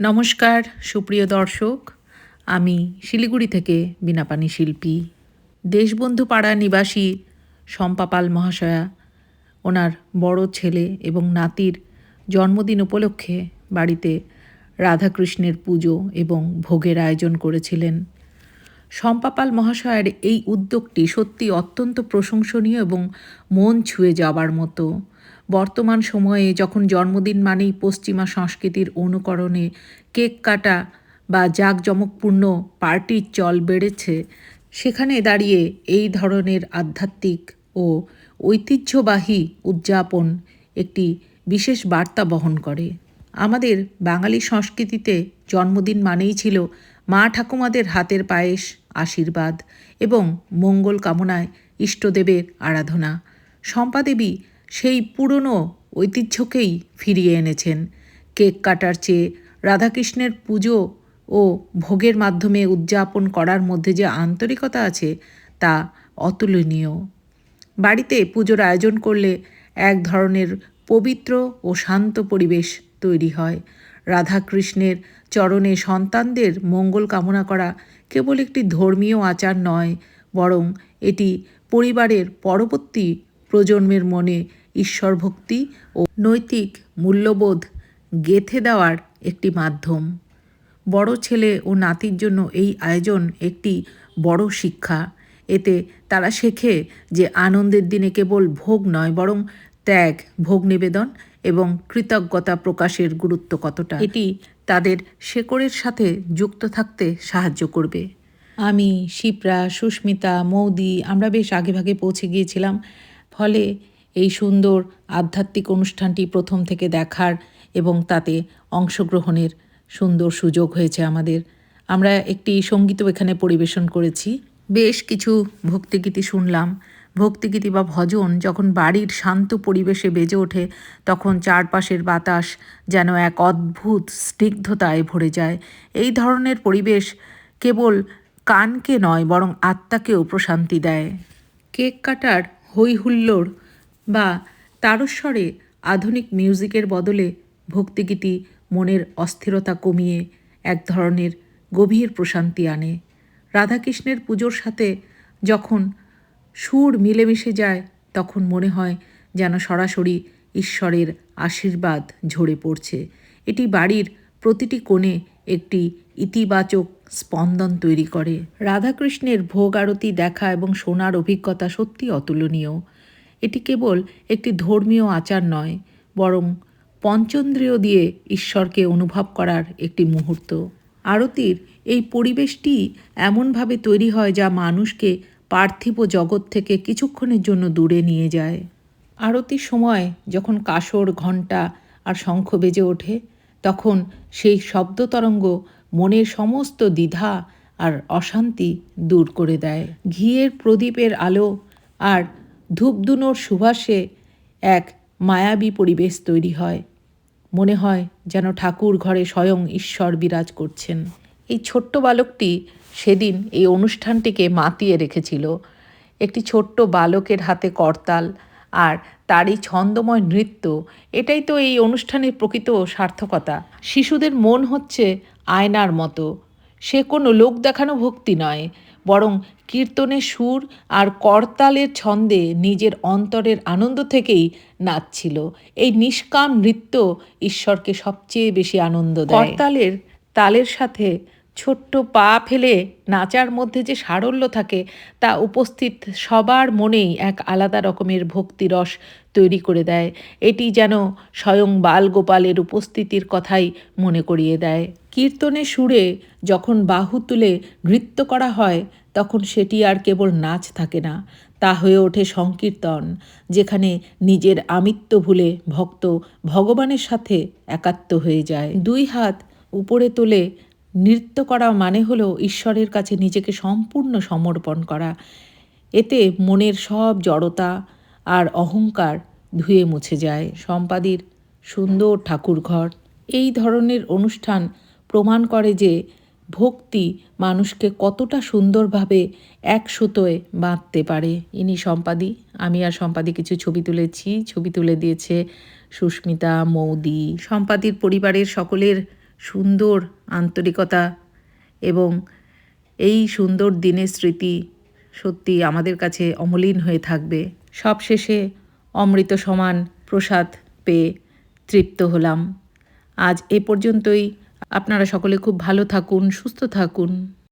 নমস্কার, সুপ্রিয় দর্শক। আমি শিলিগুড়ি থেকে বিনাপানি শিল্পী, দেশবন্ধু পাড়া নিবাসী শম্পাপাল মহাশয়া। ওনার বড় ছেলে এবং নাতির জন্মদিন উপলক্ষে বাড়িতে রাধাকৃষ্ণের পুজো এবং ভোগের আয়োজন করেছিলেন। শম্পাপাল মহাশয়ের এই উদ্যোগটি সত্যি অত্যন্ত প্রশংসনীয় এবং মন ছুঁয়ে যাবার মতো বর্তমান সময়ে যখন জন্মদিন মানেই পশ্চিমা সংস্কৃতির অনুকরণে কেক কাটা বা জাঁকজমকপূর্ণ পার্টির চল বেড়েছে, সেখানে দাঁড়িয়ে এই ধরনের আধ্যাত্মিক ও ঐতিহ্যবাহী উদযাপন একটি বিশেষ বার্তা বহন করে। আমাদের বাঙালি সংস্কৃতিতে জন্মদিন মানেই ছিল মা ঠাকুমাদের হাতের পায়েস, আশীর্বাদ এবং মঙ্গল কামনায় ইষ্টদেবের আরাধনা। শম্পাদেবী সেই পুরনো ঐতিহ্যকেই ফিরিয়ে এনেছেন। কেক কাটার চেয়ে রাধাকৃষ্ণের পুজো ও ভোগের মাধ্যমে উদযাপন করার মধ্যে যে আন্তরিকতা আছে, তা অতুলনীয়। বাড়িতে পুজোর আয়োজন করলে এক ধরনের পবিত্র ও শান্ত পরিবেশ তৈরি হয়। রাধাকৃষ্ণের চরণে সন্তানদের মঙ্গল কামনা করা কেবল একটি ধর্মীয় আচার নয়, বরং এটি পরিবারের পরবর্তী প্রজন্মের মনে ঈশ্বর ভক্তি ও নৈতিক মূল্যবোধ গেঁথে দেওয়ার একটি মাধ্যম। বড় ছেলে ও নাতির জন্য এই আয়োজন একটি বড় শিক্ষা। এতে তারা শেখে যে আনন্দের দিনে কেবল ভোগ নয়, বরং ত্যাগ, ভোগ নিবেদন এবং কৃতজ্ঞতা প্রকাশের গুরুত্ব কতটা। এটি তাদের শেকড়ের সাথে যুক্ত থাকতে সাহায্য করবে। আমি, শিপ্রা, সুস্মিতা, মৌদি আমরা বেশ আগে ভাগে পৌঁছে গিয়েছিলাম। ফলে এই সুন্দর আধ্যাত্মিক অনুষ্ঠানটি প্রথম থেকে দেখার এবং তাতে অংশগ্রহণের সুন্দর সুযোগ হয়েছে আমাদের। আমরা একটি সঙ্গীতও এখানে পরিবেশন করেছি। বেশ কিছু ভক্তিগীতি শুনলাম। ভক্তিগীতি বা ভজন যখন বাড়ির শান্ত পরিবেশে বেজে ওঠে, তখন চারপাশের বাতাস যেন এক অদ্ভুত স্নিগ্ধতায় ভরে যায়। এই ধরনের পরিবেশ কেবল কানকে নয়, বরং আত্মাকেও প্রশান্তি দেয়। কেক কাটার হই হুল্লোড় বা তারস্বরে আধুনিক মিউজিকের বদলে ভক্তিগীতি মনের অস্থিরতা কমিয়ে এক ধরনের গভীর প্রশান্তি আনে। রাধাকৃষ্ণের পুজোর সাথে যখন সুর মিলেমিশে যায়, তখন মনে হয় যেন সরাসরি ঈশ্বরের আশীর্বাদ ঝরে পড়ছে। এটি বাড়ির প্রতিটি কোণে একটি ইতিবাচক স্পন্দন তৈরি করে। রাধাকৃষ্ণের ভোগ আরতি দেখা এবং শোনার অভিজ্ঞতা সত্যি অতুলনীয়। এটি কেবল একটি ধর্মীয় আচার নয়, বরং পঞ্চন্দ্রিয় দিয়ে ঈশ্বরকে অনুভব করার একটি মুহূর্ত। আরতির এই পরিবেশটি এমনভাবে তৈরি হয় যা মানুষকে পার্থিব জগৎ থেকে কিছুক্ষণের জন্য দূরে নিয়ে যায়। আরতির সময় যখন কাসর ঘণ্টা আর শঙ্খ বেজে ওঠে, তখন সেই শব্দ তরঙ্গ মনের সমস্ত দ্বিধা আর অশান্তি দূর করে দেয়। ঘিয়ের প্রদীপের আলো আর ধূপধুনোর সুভাষে এক মায়াবী পরিবেশ তৈরি হয়। মনে হয় যেন ঠাকুর ঘরে স্বয়ং ঈশ্বর বিরাজ করছেন। এই ছোট্ট বালকটি সেদিন এই অনুষ্ঠানটিকে মাতিয়ে রেখেছিল। একটি ছোট্ট বালকের হাতে করতাল আর তারই ছন্দময় নৃত্য, এটাই তো এই অনুষ্ঠানের প্রকৃত সার্থকতা। শিশুদের মন হচ্ছে আয়নার মতো। সে কোনো লোক দেখানো ভক্তি নয়। বরং কীর্তনের সুর আর করতালের ছন্দে নিজের অন্তরের আনন্দ থেকেই নাচছিল। এই নিষ্কাম নৃত্য ঈশ্বরকে সবচেয়ে বেশি আনন্দ দেয়। করতালের তালের সাথে ছোট্ট পা ফেলে নাচার মধ্যে যে সারল্য থাকে, তা উপস্থিত সবার মনেই এক আলাদা রকমের ভক্তিরস তৈরি করে দেয়। এটি যেন স্বয়ং বালগোপালের উপস্থিতির কথাই মনে করিয়ে দেয়। কীর্তনের সুরে যখন বাহু তুলে নৃত্য করা হয়, তখন সেটি আর কেবল নাচ থাকে না, তা হয়ে ওঠে সংকীর্তন, যেখানে নিজের আমিত্ব ভুলে ভক্ত ভগবানের সাথে একাত্ম হয়ে যায়। দুই হাত উপরে তুলে নৃত্য করা মানে হলো ঈশ্বরের কাছে নিজেকে সম্পূর্ণ সমর্পণ করা। এতে মনের সব জড়তা আর অহংকার ধুয়ে মুছে যায়। সম্পাদির সুন্দর ঠাকুরঘর। এই ধরনের অনুষ্ঠান প্রমাণ করে যে ভক্তি মানুষকে কতটা সুন্দরভাবে এক সুতোয় বাঁধতে পারে। ইনি সম্পাদি, আমি আর সম্পাদি কিছু ছবি তুলেছি। ছবি তুলে দিয়েছে সুস্মিতা, মৌদি। সম্পাদির পরিবারের সকলের সুন্দর আন্তরিকতা এবং এই সুন্দর দিনের স্মৃতি সত্যি আমাদের কাছে অমলিন হয়ে থাকবে। সব শেষে অমৃত সমান প্রসাদ পেয়ে তৃপ্ত হলাম। আজ এ পর্যন্তই। আপনারা সকলে খুব ভালো থাকুন, সুস্থ থাকুন।